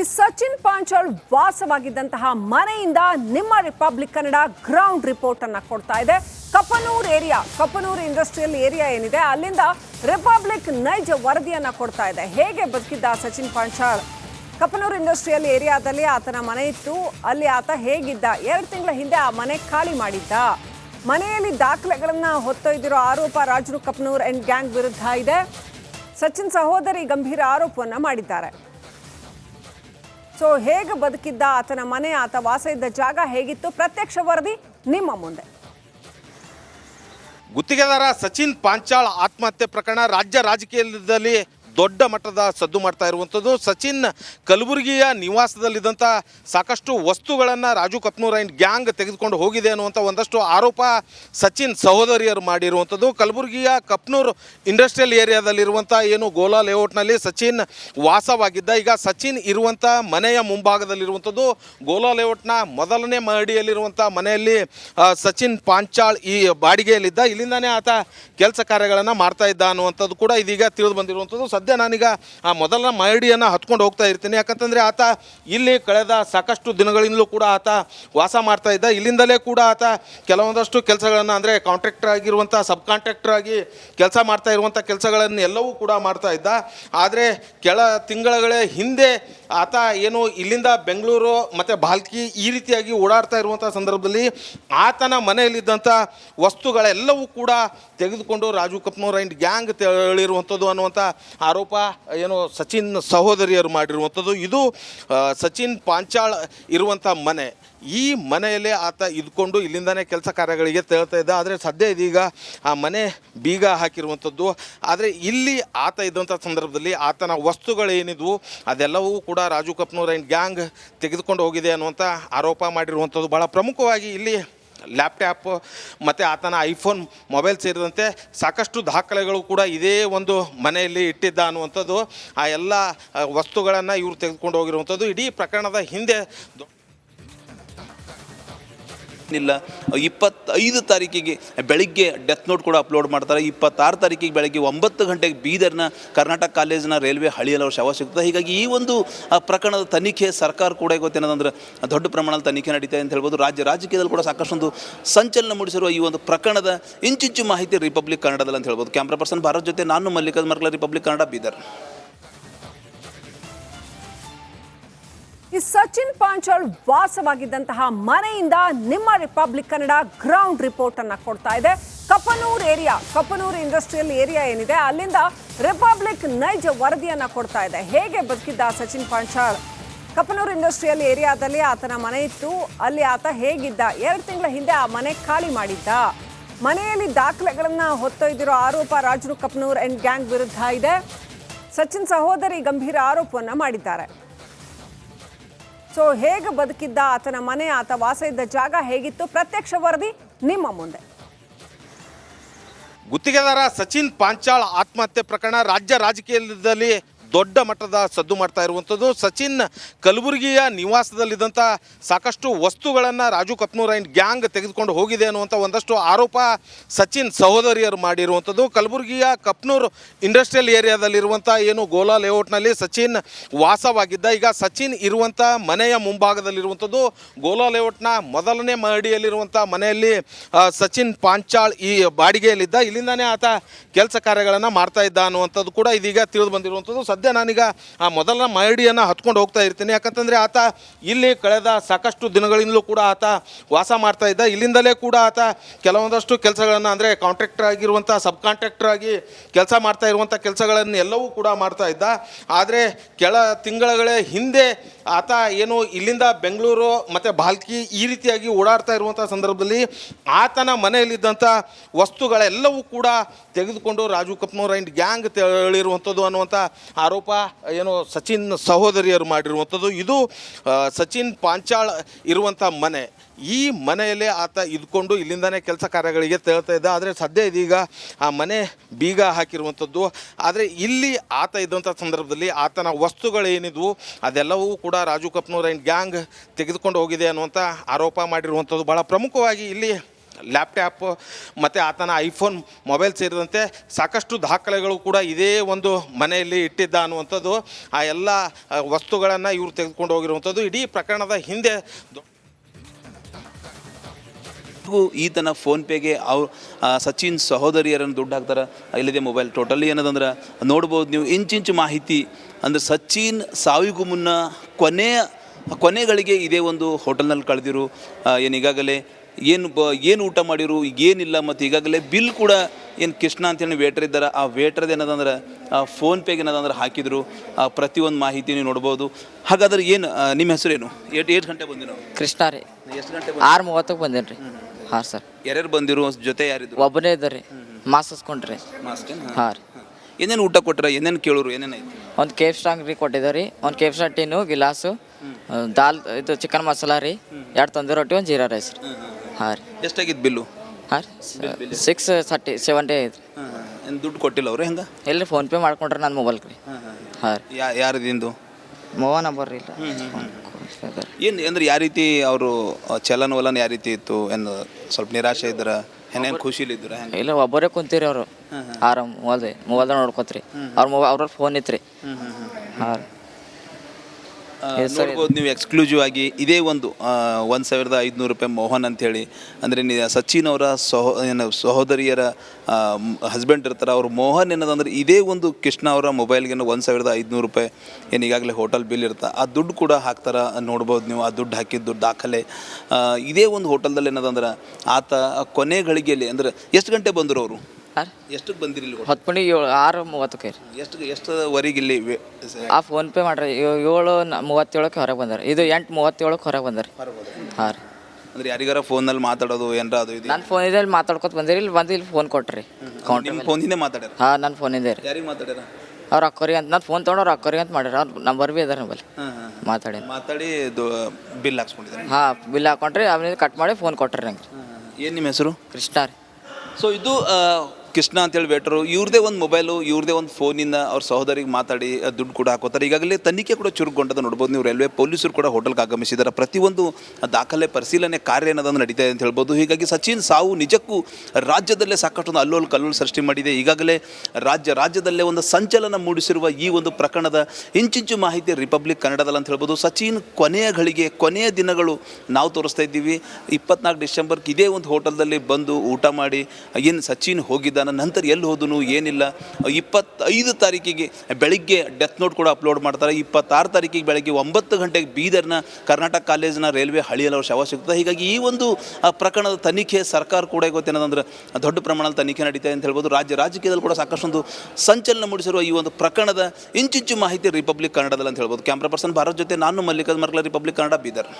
ಈ ಸಚಿನ್ ಪಾಂಚಾಳ್ ವಾಸವಾಗಿದ್ದಂತಹ ಮನೆಯಿಂದ ನಿಮ್ಮ ರಿಪಬ್ಲಿಕ್ ಕನ್ನಡ ಗ್ರೌಂಡ್ ರಿಪೋರ್ಟ್ ಅನ್ನ ಕೊಡ್ತಾ ಇದೆ. Kapnoor area Kapnoor industrial area ಏನಿದೆ, ಅಲ್ಲಿಂದ ರಿಪಬ್ಲಿಕ್ ನೈಜ ವರದಿಯನ್ನ ಕೊಡ್ತಾ ಇದೆ. ಹೇಗೆ ಬದುಕಿದ್ದ ಸಚಿನ್ ಪಾಂಚಾಳ್? ಕಪನೂರ್ ಇಂಡಸ್ಟ್ರಿಯಲ್ ಏರಿಯಾದಲ್ಲಿ ಆತನ ಮನೆ ಇತ್ತು, ಅಲ್ಲಿ ಆತ ಹೇಗಿದ್ದ? ಎರಡು ತಿಂಗಳ ಹಿಂದೆ ಆ ಮನೆ ಖಾಲಿ ಮಾಡಿದ್ದ. ಮನೆಯಲ್ಲಿ ದಾಖಲೆಗಳನ್ನ ಹೊತ್ತೊಯ್ದಿರೋ ಆರೋಪ ರಾಜರು ಕಪನೂರ್ ಅಂಡ್ ಗ್ಯಾಂಗ್ ವಿರುದ್ಧ ಇದೆ. ಸಚಿನ್ ಸಹೋದರಿ ಗಂಭೀರ ಆರೋಪವನ್ನು ಮಾಡಿದ್ದಾರೆ. ಸೊ ಹೇಗೆ ಬದುಕಿದ್ದ ಆತನ ಮನೆ ಆತ ವಾಸ ಇದ್ದ ಜಾಗ ಹೇಗಿತ್ತು? ಪ್ರತ್ಯಕ್ಷ ವರದಿ ನಿಮ್ಮ ಮುಂದೆ. ಗುತ್ತಿಗೆದಾರ ಸಚಿನ್ ಪಾಂಚಾಳ್ ಆತ್ಮಹತ್ಯೆ ಪ್ರಕರಣ ರಾಜ್ಯ ರಾಜಕೀಯದಲ್ಲಿ ದೊಡ್ಡ ಮಟ್ಟದ ಸದ್ದು ಮಾಡ್ತಾ ಇರುವಂಥದ್ದು. ಸಚಿನ್ ಕಲಬುರಗಿಯ ನಿವಾಸದಲ್ಲಿದ್ದಂಥ ಸಾಕಷ್ಟು ವಸ್ತುಗಳನ್ನು ರಾಜು ಕಪ್ನೂರ್ ಆ್ಯಂಡ್ ಗ್ಯಾಂಗ್ ತೆಗೆದುಕೊಂಡು ಹೋಗಿದೆ ಅನ್ನುವಂಥ ಒಂದಷ್ಟು ಆರೋಪ ಸಚಿನ್ ಸಹೋದರಿಯರು ಮಾಡಿರುವಂಥದ್ದು. ಕಲಬುರಗಿಯ ಕಪ್ನೂರು ಇಂಡಸ್ಟ್ರಿಯಲ್ ಏರಿಯಾದಲ್ಲಿರುವಂಥ ಏನು ಗೋಲಾ ಲೇಔಟ್ನಲ್ಲಿ ಸಚಿನ್ ವಾಸವಾಗಿದ್ದ. ಈಗ ಸಚಿನ್ ಇರುವಂಥ ಮನೆಯ ಮುಂಭಾಗದಲ್ಲಿರುವಂಥದ್ದು. ಗೋಲಾ ಲೇಔಟ್ನ ಮೊದಲನೇ ಮಹಡಿಯಲ್ಲಿರುವಂಥ ಮನೆಯಲ್ಲಿ ಸಚಿನ್ ಪಾಂಚಾಳ್ ಈ ಬಾಡಿಗೆಯಲ್ಲಿದ್ದ. ಇಲ್ಲಿಂದಾನೇ ಆತ ಕೆಲಸ ಕಾರ್ಯಗಳನ್ನು ಮಾಡ್ತಾ ಇದ್ದ ಅನ್ನುವಂಥದ್ದು ಕೂಡ ಇದೀಗ ತಿಳಿದು ಬಂದಿರುವಂಥದ್ದು. ಸದ್ಯ ನಾನೀಗ ಆ ಮೊದಲನ ಮಹಡಿಯನ್ನು ಹತ್ಕೊಂಡು ಹೋಗ್ತಾ ಇರ್ತೀನಿ. ಯಾಕಂತಂದರೆ ಆತ ಇಲ್ಲಿ ಕಳೆದ ಸಾಕಷ್ಟು ದಿನಗಳಿಂದಲೂ ಕೂಡ ಆತ ವಾಸ ಮಾಡ್ತಾ ಇದ್ದ. ಇಲ್ಲಿಂದಲೇ ಕೂಡ ಆತ ಕೆಲವೊಂದಷ್ಟು ಕೆಲಸಗಳನ್ನು ಅಂದರೆ ಕಾಂಟ್ರಾಕ್ಟರ್ ಆಗಿರುವಂಥ ಸಬ್ ಕಾಂಟ್ರಾಕ್ಟರ್ ಆಗಿ ಕೆಲಸ ಮಾಡ್ತಾ ಇರುವಂಥ ಕೆಲಸಗಳನ್ನು ಎಲ್ಲವೂ ಕೂಡ ಮಾಡ್ತಾ ಇದ್ದ. ಆದರೆ ಕೆಲ ತಿಂಗಳಗಳೇ ಹಿಂದೆ ಆತ ಏನು ಇಲ್ಲಿಂದ ಬೆಂಗಳೂರು ಮತ್ತು ಬಾಲ್ಕಿ ಈ ರೀತಿಯಾಗಿ ಓಡಾಡ್ತಾ ಇರುವಂಥ ಸಂದರ್ಭದಲ್ಲಿ ಆತನ ಮನೆಯಲ್ಲಿದ್ದಂಥ ವಸ್ತುಗಳೆಲ್ಲವೂ ಕೂಡ ತೆಗೆದುಕೊಂಡು ರಾಜು ಕಪ್ನೂರ್ ಆ್ಯಂಡ್ ಗ್ಯಾಂಗ್ ತೆಳಿರುವಂಥದ್ದು ಅನ್ನುವಂಥ ಆರೋಪ, ಏನು ಸಚಿನ್ ಸಹೋದರಿಯರು ಮಾಡಿರುವಂಥದ್ದು. ಇದು ಸಚಿನ್ ಪಾಂಚಾಳ್ ಇರುವಂಥ ಮನೆ. ಈ ಮನೆಯಲ್ಲೇ ಆತ ಇದ್ಕೊಂಡು ಇಲ್ಲಿಂದನೇ ಕೆಲಸ ಕಾರ್ಯಗಳಿಗೆ ತೆರಳ್ತಾ ಇದ್ದ. ಆದರೆ ಸದ್ಯ ಇದೀಗ ಆ ಮನೆ ಬೀಗ ಹಾಕಿರುವಂಥದ್ದು. ಆದರೆ ಇಲ್ಲಿ ಆತ ಇದ್ದಂಥ ಸಂದರ್ಭದಲ್ಲಿ ಆತನ ವಸ್ತುಗಳೇನಿದ್ವು, ಅದೆಲ್ಲವೂ ಕೂಡ ರಾಜು ಕಪ್ನೂರ್ ಆ್ಯಂಡ್ ಗ್ಯಾಂಗ್ ತೆಗೆದುಕೊಂಡು ಹೋಗಿದೆ ಅನ್ನುವಂಥ ಆರೋಪ ಮಾಡಿರುವಂಥದ್ದು. ಭಾಳ ಪ್ರಮುಖವಾಗಿ ಇಲ್ಲಿ ಲ್ಯಾಪ್ಟ್ಯಾಪ್ ಮತ್ತು ಆತನ ಐಫೋನ್ ಮೊಬೈಲ್ ಸೇರಿದಂತೆ ಸಾಕಷ್ಟು ದಾಖಲೆಗಳು ಕೂಡ ಇದೇ ಒಂದು ಮನೆಯಲ್ಲಿ ಇಟ್ಟಿದ್ದ ಅನ್ನುವಂಥದ್ದು, ಆ ಎಲ್ಲ ವಸ್ತುಗಳನ್ನು ಇವರು ತೆಗೆದುಕೊಂಡು ಹೋಗಿರುವಂಥದ್ದು, ಇಡೀ ಪ್ರಕರಣದ ಹಿಂದೆ ಇಲ್ಲ ಇಪ್ಪತ್ತೈದು ತಾರೀಕಿಗೆ ಬೆಳಿಗ್ಗೆ ಡೆತ್ ನೋಟ್ ಕೂಡ ಅಪ್ಲೋಡ್ ಮಾಡ್ತಾರೆ. ಇಪ್ಪತ್ತಾರು ತಾರೀಕಿಗೆ ಬೆಳಗ್ಗೆ ಒಂಬತ್ತು ಗಂಟೆಗೆ ಬೀದರ್ನ ಕರ್ನಾಟಕ ಕಾಲೇಜಿನ ರೈಲ್ವೆ ಹಳಿಯಲ್ಲಿ ಅವ್ರ ಶವ ಸಿಗ್ತದೆ ಹೀಗಾಗಿ ಈ ಒಂದು ಪ್ರಕರಣದ ತನಿಖೆ ಸರ್ಕಾರ ಕೂಡ ಗೊತ್ತೇನದಂದ್ರೆ ದೊಡ್ಡ ಪ್ರಮಾಣದ ತನಿಖೆ ನಡೀತಾ ಅಂತ ಹೇಳ್ಬೋದು. ರಾಜ್ಯ, ರಾಜಕೀಯದಲ್ಲಿ ಕೂಡ ಸಾಕಷ್ಟೊಂದು ಸಂಚಲನ ಮೂಡಿಸಿರುವ ಈ ಒಂದು ಪ್ರಕರಣದ ಇಂಚಿಂಚು ಮಾಹಿತಿ ರಿಪಬ್ಲಿಕ್ ಕನ್ನಡದಲ್ಲಿ ಅಂತ ಹೇಳ್ಬೋದು. ಕ್ಯಾಮ್ರಾ ಪರ್ಸನ್ ಭಾರತ್ ಜೊತೆ ನಾನು ಮಲ್ಲಿಕಾರ್ಜುನ್ ಮರ್ಕಲ ರಿಪಬ್ಲಿಕ್ ಕನ್ನಡ ಬೀದರ್. ಈ ಸಚಿನ್ ಪಾಂಚಾಳ್ ವಾಸವಾಗಿದ್ದಂತಹ ಮನೆಯಿಂದ ನಿಮ್ಮ ರಿಪಬ್ಲಿಕ್ ಕನ್ನಡ ಗ್ರೌಂಡ್ ರಿಪೋರ್ಟ್ ಅನ್ನ ಕೊಡ್ತಾ ಇದೆ. Kapnoor area Kapnoor industrial area ಏನಿದೆ, ಅಲ್ಲಿಂದ ರಿಪಬ್ಲಿಕ್ ನೈಜ ವರದಿಯನ್ನ ಕೊಡ್ತಾ ಇದೆ. ಹೇಗೆ ಬದುಕಿದ್ದ ಸಚಿನ್ ಪಾಂಚಾಳ್? ಕಪನೂರ್ ಇಂಡಸ್ಟ್ರಿಯಲ್ ಏರಿಯಾದಲ್ಲಿ ಆತನ ಮನೆ ಇತ್ತು. ಅಲ್ಲಿ ಆತ ಹೇಗಿದ್ದ? ಎರಡು ತಿಂಗಳ ಹಿಂದೆ ಆ ಮನೆ ಖಾಲಿ ಮಾಡಿದ್ದ. ಮನೆಯಲ್ಲಿ ದಾಖಲೆಗಳನ್ನ ಹೊತ್ತೊಯ್ದಿರೋ ಆರೋಪ ರಾಜರು ಕಪನೂರ್ ಅಂಡ್ ಗ್ಯಾಂಗ್ ವಿರುದ್ಧ ಇದೆ. ಸಚಿನ್ ಸಹೋದರಿ ಗಂಭೀರ ಆರೋಪವನ್ನು ಮಾಡಿದ್ದಾರೆ. ಸೊ ಹೇಗೆ ಬದುಕಿದ್ದ ಆತನ ಮನೆ ಆತ ವಾಸ ಇದ್ದ ಜಾಗ ಹೇಗಿತ್ತು? ಪ್ರತ್ಯಕ್ಷ ವರದಿ ನಿಮ್ಮ ಮುಂದೆ. ಗುತ್ತಿಗೆದಾರ ಸಚಿನ್ ಪಾಂಚಾಳ್ ಆತ್ಮಹತ್ಯೆ ಪ್ರಕರಣ ರಾಜ್ಯ ರಾಜಕೀಯದಲ್ಲಿ ದೊಡ್ಡ ಮಟ್ಟದ ಸದ್ದು ಮಾಡ್ತಾ ಇರುವಂಥದ್ದು. ಸಚಿನ್ ಕಲಬುರಗಿಯ ನಿವಾಸದಲ್ಲಿದ್ದಂಥ ಸಾಕಷ್ಟು ವಸ್ತುಗಳನ್ನು ರಾಜು ಕಪ್ನೂರ್ ಆ್ಯಂಡ್ ಗ್ಯಾಂಗ್ ತೆಗೆದುಕೊಂಡು ಹೋಗಿದೆ ಅನ್ನುವಂಥ ಒಂದಷ್ಟು ಆರೋಪ ಸಚಿನ್ ಸಹೋದರಿಯರು ಮಾಡಿರುವಂಥದ್ದು. ಕಲಬುರಗಿಯ ಕಪ್ನೂರು ಇಂಡಸ್ಟ್ರಿಯಲ್ ಏರಿಯಾದಲ್ಲಿರುವಂಥ ಏನು ಗೋಲಾ ಲೇಔಟ್ನಲ್ಲಿ ಸಚಿನ್ ವಾಸವಾಗಿದ್ದ. ಈಗ ಸಚಿನ್ ಇರುವಂಥ ಮನೆಯ ಮುಂಭಾಗದಲ್ಲಿರುವಂಥದ್ದು. ಗೋಲಾ ಲೇಔಟ್ನ ಮೊದಲನೇ ಮಹಡಿಯಲ್ಲಿರುವಂಥ ಮನೆಯಲ್ಲಿ ಸಚಿನ್ ಪಾಂಚಾಳ್ ಈ ಬಾಡಿಗೆಯಲ್ಲಿದ್ದ. ಇಲ್ಲಿಂದಾನೇ ಆತ ಕೆಲಸ ಕಾರ್ಯಗಳನ್ನು ಮಾಡ್ತಾ ಇದ್ದ ಅನ್ನುವಂಥದ್ದು ಕೂಡ ಇದೀಗ ತಿಳಿದು ಬಂದಿರುವಂಥದ್ದು. ಸದ್ಯ ನಾನೀಗ ಆ ಮೊದಲನ ಮಹಡಿಯನ್ನು ಹತ್ಕೊಂಡು ಹೋಗ್ತಾ ಇರ್ತೀನಿ. ಯಾಕಂತಂದರೆ ಆತ ಇಲ್ಲಿ ಕಳೆದ ಸಾಕಷ್ಟು ದಿನಗಳಿಂದಲೂ ಕೂಡ ಆತ ವಾಸ ಮಾಡ್ತಾ ಇದ್ದ. ಇಲ್ಲಿಂದಲೇ ಕೂಡ ಆತ ಕೆಲವೊಂದಷ್ಟು ಕೆಲಸಗಳನ್ನು, ಅಂದರೆ ಕಾಂಟ್ರಾಕ್ಟರ್ ಆಗಿರುವಂಥ ಸಬ್ ಕಾಂಟ್ರಾಕ್ಟರ್ ಆಗಿ ಕೆಲಸ ಮಾಡ್ತಾ ಇರುವಂಥ ಕೆಲಸಗಳನ್ನು ಎಲ್ಲವೂ ಕೂಡ ಮಾಡ್ತಾ ಇದ್ದ. ಆದರೆ ಕೆಲ ತಿಂಗಳಗಳೇ ಹಿಂದೆ ಆತ ಏನು ಇಲ್ಲಿಂದ ಬೆಂಗಳೂರು ಮತ್ತು ಬಾಲ್ಕಿ ಈ ರೀತಿಯಾಗಿ ಓಡಾಡ್ತಾ ಇರುವಂಥ ಸಂದರ್ಭದಲ್ಲಿ ಆತನ ಮನೆಯಲ್ಲಿದ್ದಂಥ ವಸ್ತುಗಳೆಲ್ಲವೂ ಕೂಡ ತೆಗೆದುಕೊಂಡು ರಾಜು ಕಪ್ನೂರ್ ಆ್ಯಂಡ್ ಗ್ಯಾಂಗ್ ತೆಳಿರುವಂಥದ್ದು ಅನ್ನುವಂಥ ಆರೋಪ, ಏನು ಸಚಿನ್ ಸಹೋದರಿಯರು ಮಾಡಿರುವಂಥದ್ದು. ಇದು ಸಚಿನ್ ಪಾಂಚಾಳ್ ಇರುವಂಥ ಮನೆ. ಈ ಮನೆಯಲ್ಲೇ ಆತ ಇದ್ಕೊಂಡು ಇಲ್ಲಿಂದನೇ ಕೆಲಸ ಕಾರ್ಯಗಳಿಗೆ ತೆರಳ್ತಾ ಇದ್ದ. ಆದರೆ ಸದ್ಯ ಇದೀಗ ಆ ಮನೆ ಬೀಗ ಹಾಕಿರುವಂಥದ್ದು. ಆದರೆ ಇಲ್ಲಿ ಆತ ಇದ್ದಂಥ ಸಂದರ್ಭದಲ್ಲಿ ಆತನ ವಸ್ತುಗಳೇನಿದ್ವು, ಅದೆಲ್ಲವೂ ಕೂಡ ರಾಜು ಕಪ್ನೂರ್ ಆ್ಯಂಡ್ ಗ್ಯಾಂಗ್ ತೆಗೆದುಕೊಂಡು ಹೋಗಿದೆ ಅನ್ನುವಂಥ ಆರೋಪ ಮಾಡಿರುವಂಥದ್ದು. ಭಾಳ ಪ್ರಮುಖವಾಗಿ ಇಲ್ಲಿ ಲ್ಯಾಪ್ಟಾಪ್, ಮತ್ತು ಆತನ ಐಫೋನ್ ಮೊಬೈಲ್ ಸೇರಿದಂತೆ ಸಾಕಷ್ಟು ದಾಖಲೆಗಳು ಕೂಡ ಇದೇ ಒಂದು ಮನೆಯಲ್ಲಿ ಇಟ್ಟಿದ್ದ ಅನ್ನುವಂಥದ್ದು, ಆ ಎಲ್ಲ ವಸ್ತುಗಳನ್ನು ಇವರು ತೆಗೆದುಕೊಂಡು ಹೋಗಿರುವಂಥದ್ದು ಇಡೀ ಪ್ರಕರಣದ ಹಿಂದೆ ಈತನ ಫೋನ್ಪೇಗೆ ಅವ್ರು ಸಚಿನ್ ಸಹೋದರಿಯರನ್ನು ದುಡ್ಡು ಹಾಕ್ತಾರೆ, ಇಲ್ಲದೆ ಮೊಬೈಲ್. ಟೋಟಲಿ ಏನದಂದ್ರೆ, ನೋಡ್ಬೋದು ನೀವು, ಇಂಚಿಂಚು ಮಾಹಿತಿ, ಅಂದರೆ ಸಚಿನ್ ಸಾವಿಗೂ ಮುನ್ನ ಕೊನೆಯ ಕೊನೆಗಳಿಗೆ ಇದೇ ಒಂದು ಹೋಟೆಲ್ನಲ್ಲಿ ಕಳೆದಿರು ಏನು ಈಗಾಗಲೇ ಏನು ಬ ಏನು ಊಟ ಮಾಡಿರು ಏನಿಲ್ಲ ಮತ್ತು ಈಗಾಗಲೇ ಬಿಲ್ ಕೂಡ ಏನು ಕೃಷ್ಣ ಅಂತೇಳಿ ವೇಟ್ರ್ ಇದ್ದಾರೆ ಆ ವೇಟ್ರದ್ದು ಏನದಂದ್ರೆ ಫೋನ್ಪೇಗೆ ಏನದಂದ್ರೆ ಹಾಕಿದ್ರು ಆ ಪ್ರತಿಯೊಂದು ಮಾಹಿತಿ ನೀವು ನೋಡ್ಬೋದು. ಹಾಗಾದ್ರೆ ಏನು ನಿಮ್ಮ ಹೆಸರು ಏನು ಏಟ್ ಏಟ್ ಗಂಟೆ ಬಂದಿರೋ? ಕೃಷ್ಣ ರೀ. ಎಷ್ಟು ಗಂಟೆ ಆರು ಮೂವತ್ತಕ್ಕೆ ಬಂದೇನೆ ರೀ. ಹಾಂ ಸರ್. ಯಾರ್ಯಾರು ಬಂದಿರು ಜೊತೆ ಯಾರಿದ್ರು? ಒಬ್ಬನೇ ಇದ್ದಾರೆ ರೀ. ಮಾಸ್ ಹಸ್ಕೊಂಡ್ರಿ ಮಾಸ್ಕ್ ಹಾಂ ರೀ. ಏನೇನು ಊಟ ಕೊಟ್ಟರೆ ಏನೇನು ಕೇಳೋರು ಏನೇನು ಒಂದು ಕೇಫ್ ಸ್ಟಾಂಗ್ ರೀ ಕೊಟ್ಟಿದ್ದಾರೆ ರೀ. ಒಂದು ಕೇಫ್ ಸಟ್ಟಿನು ಗಿಲಾಸು ದಾಲ್ ಇದು ಚಿಕನ್ ಮಸಾಲ ರೀ. ಎರಡು ತಂದೂರಿ ರೊಟ್ಟಿ ಒಂದು ಜೀರಾ ರೈಸ್ ರೀ. ಹಾಂ ರೀ. ಎಷ್ಟಾಗಿತ್ತು ಬಿಲ್ಲು? ಹಾಂ ರೀ. ಸಿಕ್ಸ್ ಥರ್ಟಿ ಸೆವೆಂಟಿ ಐತಿ ರೀ ಏನು ದುಡ್ಡು ಕೊಟ್ಟಿಲ್ಲ ಅವ್ರು ಹೆಂಗೆ? ಎಲ್ಲಿ ಫೋನ್ಪೇ ಮಾಡ್ಕೊಂಡ್ರೆ ನನ್ನ ಮೊಬೈಲ್ ರೀ. ಹಾಂ ರೀ. ಯಾ ಯಾರದಿಂದು ಮೊಬೈಲ್ ನಂಬರ್ ರೀ ಇಲ್ಲ ಏನು ಅಂದ್ರೆ ಯಾವ ರೀತಿ ಅವರು ಚಲನವಲನ ಯಾವ ರೀತಿ ಇತ್ತು? ಏನು ಸ್ವಲ್ಪ ನಿರಾಶೆ ಇದ್ರ ಏನೇನು ಖುಷಿಲಿ ಇದ್ರ ಹೆಂಗೆ? ಇಲ್ಲ ಒಬ್ಬರೇ ಕುಂತೀರಿ ಅವರು. ಆರಾಮ್ ಮೊಬೈಲ್ ಮೊಬೈಲ್ದಾಗ ನೋಡ್ಕೊತ್ರಿ. ಅವ್ರ ಮೊಬೈಲ್ ಅವ್ರ ಫೋನ್ ಇತ್ತು ರೀ ಹಾಂ ರೀ. ನೋಡ್ಬೋದು ನೀವು ಎಕ್ಸ್ಕ್ಲೂಸಿವ್ ಆಗಿ ಇದೇ ಒಂದು ಒಂದು ಸಾವಿರದ ಐದುನೂರು ರೂಪಾಯಿ ಮೋಹನ್ ಅಂಥೇಳಿ ಅಂದರೆ ನೀ ಸಚಿನ್ ಅವರ ಸಹೋ ಏನು ಸಹೋದರಿಯರ ಹಸ್ಬೆಂಡ್ ಇರ್ತಾರೆ ಅವರು ಮೋಹನ್ ಏನದಂದ್ರೆ ಇದೇ ಒಂದು ಕೃಷ್ಣ ಅವರ ಮೊಬೈಲ್ಗೆ ಒಂದು ಸಾವಿರದ ಐದುನೂರು ರೂಪಾಯಿ ಏನು ಈಗಾಗಲೇ ಹೋಟೆಲ್ ಬಿಲ್ ಇರುತ್ತೆ ಆ ದುಡ್ಡು ಕೂಡ ಹಾಕ್ತಾರೆ ನೋಡ್ಬೋದು ನೀವು ಆ ದುಡ್ಡು ಹಾಕಿದ್ದು ದಾಖಲೆ. ಇದೇ ಒಂದು ಹೋಟೆಲ್ದಲ್ಲಿ ಏನದಂದ್ರೆ ಆತ ಕೊನೆ ಗಳಿಗೆಯಲ್ಲಿ ಅಂದ್ರೆ ಎಷ್ಟು ಗಂಟೆ ಬಂದರು ಅವರು? ಹಾಂ ಎಷ್ಟಕ್ಕೆ ಬಂದಿರಿ ಇಲ್ಲಿ ಹತ್ತು ಮಣಿ ಏಳು ಆರು ಮೂವತ್ತಕ್ಕೆ ರೀ ಎಷ್ಟು ಎಷ್ಟುವರೆಗೆ ಇಲ್ಲಿ ವೆ- ಆ ಫೋನ್ ಪೇ ಮಾಡ್ರಿ ಏ- ಏಳು ನ- ಮೂವತ್ತೇಳಕ್ಕೆ ಹೊರಗೆ ಬಂದಾರೆ. ಇದು ಎಂಟು ಮೂವತ್ತೇಳಕ್ಕೆ ಹೊರಗೆ ಬಂದಾರೆ. ಹಾಂ ರೀ. ಅಂದ್ರೆ ಯಾರಿಗಾರ ಫೋನಲ್ಲಿ ಮಾತಾಡೋದು ಏನಾರ ಅದು ಇದು ನನ್ನ ಫೋನ್ ಇದೆ ಇಲ್ಲಿ ಮಾತಾಡ್ಕೊತ ಬಂದಿರಿ ಇಲ್ಲಿ ಬಂದು ಇಲ್ಲಿ ಫೋನ್ ಕೊಟ್ರಿ. ನಿಮ್ಮ ಫೋನಿಂದ ಮಾತಾಡ್ಯಾರ? ಹಾಂ ನನ್ನ ಫೋನಿಂದ ರೀ. ಯಾರಿಗೆ ಮಾತಾಡ್ಯಾರ? ಅವ್ರು ಅಕ್ಕರಿಗೆ ಅಂತ ನಾನು ಫೋನ್ ತೊಗೊಂಡು ಅವ್ರು ಅಕ್ಕರಿಗೆ ಅಂತ ಮಾಡ್ಯಾರ. ಅವ್ರ ನಂಬರ್ ಭೀ ಅದಾರ ನಂಬಲ್ಲಿ. ಹಾಂ ಹಾಂ ಮಾತಾಡಿ ಮಾತಾಡಿ ಬಿಲ್ ಹಾಕ್ಸ್ಕೊಂಡಿದ್ದಾರೆ ಹಾಂ ಬಿಲ್ ಹಾಕೊಂಡ್ರಿ ಅವನಿಂದ ಕಟ್ ಮಾಡಿ ಫೋನ್ ಕೊಟ್ರಿ ನಂಗೆ. ಏನು ನಿಮ್ಮ ಹೆಸರು? ಕೃಷ್ಣ ರೀ. ಸೊ ಇದು ಆ, ಕೃಷ್ಣ ಅಂತೇಳಿ ಬೇಟ್ರು ಇವ್ರದೇ ಒಂದು ಮೊಬೈಲು, ಇವ್ರದೇ ಒಂದು ಫೋನಿಂದ ಅವ್ರ ಸಹೋದರಿಗೆ ಮಾತಾಡಿ ದುಡ್ಡು ಕೂಡ ಹಾಕೋತಾರೆ. ಈಗಾಗಲೇ ತನಿಖೆ ಕೂಡ ಚುರುಕೊಂಡದ ನೋಡ್ಬೋದು ನೀವು ರೈಲ್ವೆ ಪೊಲೀಸರು ಕೂಡ ಹೋಟೆಲ್ಗೆ ಆಗಮಿಸಿದ್ದಾರೆ. ಪ್ರತಿಯೊಂದು ದಾಖಲೆ ಪರಿಶೀಲನೆ ಕಾರ್ಯ ಅನ್ನೋದನ್ನು ನಡೀತಾ ಇದೆ ಅಂತ ಹೇಳ್ಬೋದು. ಹೀಗಾಗಿ ಸಚಿನ್ ಸಾವು ನಿಜಕ್ಕೂ ರಾಜ್ಯದಲ್ಲೇ ಸಾಕಷ್ಟು ಒಂದು ಅಲ್ಲೋಲ್ ಕಲ್ಲೋಲ್ ಸೃಷ್ಟಿ ಮಾಡಿದೆ. ಈಗಾಗಲೇ ರಾಜ್ಯ, ರಾಜ್ಯದಲ್ಲೇ ಒಂದು ಸಂಚಲನ ಮೂಡಿಸಿರುವ ಈ ಒಂದು ಪ್ರಕರಣದ ಇಂಚಿಂಚು ಮಾಹಿತಿ ರಿಪಬ್ಲಿಕ್ ಕನ್ನಡದಲ್ಲಿ ಅಂತ ಹೇಳ್ಬೋದು. ಸಚಿನ್ ಕೊನೆಯ ಗಳಿಗೆ ಕೊನೆಯ ದಿನಗಳು ನಾವು ತೋರಿಸ್ತಾ ಇದ್ದೀವಿ. ಇಪ್ಪತ್ನಾಲ್ಕು ಡಿಸೆಂಬರ್ಗೆ ಇದೇ ಒಂದು ಹೋಟೆಲ್ದಲ್ಲಿ ಬಂದು ಊಟ ಮಾಡಿ, ಏನು ಸಚಿನ್ ಹೋಗಿದ್ದಾನೆ ನಂತರ ಎಲ್ಲಿ ಹೋದನು ಏನಿಲ್ಲ. ಇಪ್ಪತ್ತೈದು ತಾರೀಕಿಗೆ ಬೆಳಿಗ್ಗೆ ಡೆತ್ ನೋಟ್ ಕೂಡ ಅಪ್ಲೋಡ್ ಮಾಡ್ತಾರೆ. ಇಪ್ಪತ್ತಾರು ತಾರೀಕಿಗೆ ಬೆಳಗ್ಗೆ ಒಂಬತ್ತು ಗಂಟೆಗೆ ಬೀದರ್ನ ಕರ್ನಾಟಕ ಕಾಲೇಜಿನ ರೈಲ್ವೆ ಹಳಿಯಲ್ಲಿ ಅವ್ರ ಶವ ಸಿಗ್ತದೆ ಹೀಗಾಗಿ ಈ ಒಂದು ಪ್ರಕರಣದ ತನಿಖೆ ಸರ್ಕಾರ ಕೂಡ ಗೊತ್ತೇನದಂದ್ರೆ ದೊಡ್ಡ ಪ್ರಮಾಣದ ತನಿಖೆ ನಡೀತಾ ಅಂತ ಹೇಳ್ಬೋದು. ರಾಜ್ಯ, ರಾಜಕೀಯದಲ್ಲಿ ಕೂಡ ಸಾಕಷ್ಟೊಂದು ಸಂಚಲನ ಮೂಡಿಸಿರುವ ಈ ಒಂದು ಪ್ರಕರಣದ ಇಂಚಿಂಚು ಮಾಹಿತಿ ರಿಪಬ್ಲಿಕ್ ಕನ್ನಡದಲ್ಲಿ ಅಂತ ಹೇಳ್ಬೋದು. ಕ್ಯಾಮ್ರಾ ಪರ್ಸನ್ ಭಾರತ್ ಜೊತೆ ನಾನು ಮಲ್ಲಿಕಾ ಮರ್ಕಲ ರಿಪಬ್ಲಿಕ್ ಕನ್ನಡ, ಬೀದರ್.